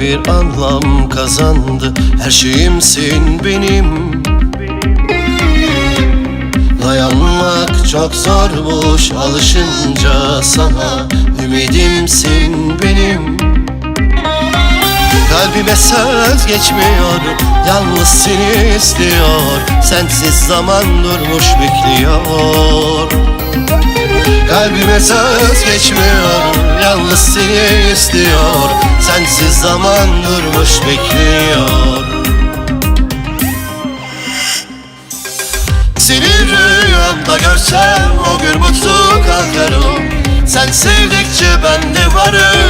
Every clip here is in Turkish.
bir anlam kazandı. Her şeyimsin benim. Dayanmak çok zormuş alışınca sana. Ümidimsin benim. Kalbime söz geçmiyor Yalnız seni istiyor. Sensiz zaman durmuş bekliyor. Kalbime söz geçmiyor Yalnız seni istiyor Sensiz zaman durmuş bekliyor. Seni rüyamda görsem O gün mutlu kalkarım Sen sevdikçe ben de varım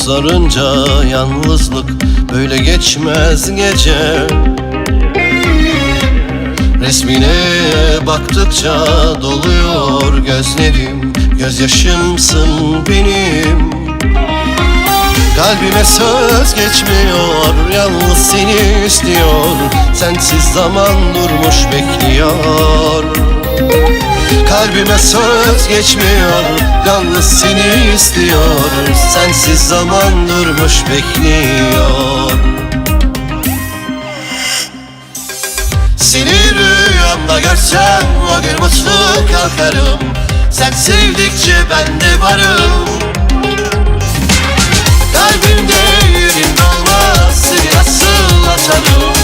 sarınca yalnızlık böyle geçmez gece. Resmine baktıkça doluyor gözlerim Gözyaşımsın benim. Kalbime söz geçmiyor Yalnız seni istiyor. Sensiz zaman durmuş bekliyor Kalbime söz geçmiyor Yalnız seni istiyor. Sensiz zaman durmuş bekliyor. Seni rüyamda görsem O gün mutlu kalkarım. Sen sevdikçe ben de varım. Kalbimde yerin dolmaz Seni nasıl atarım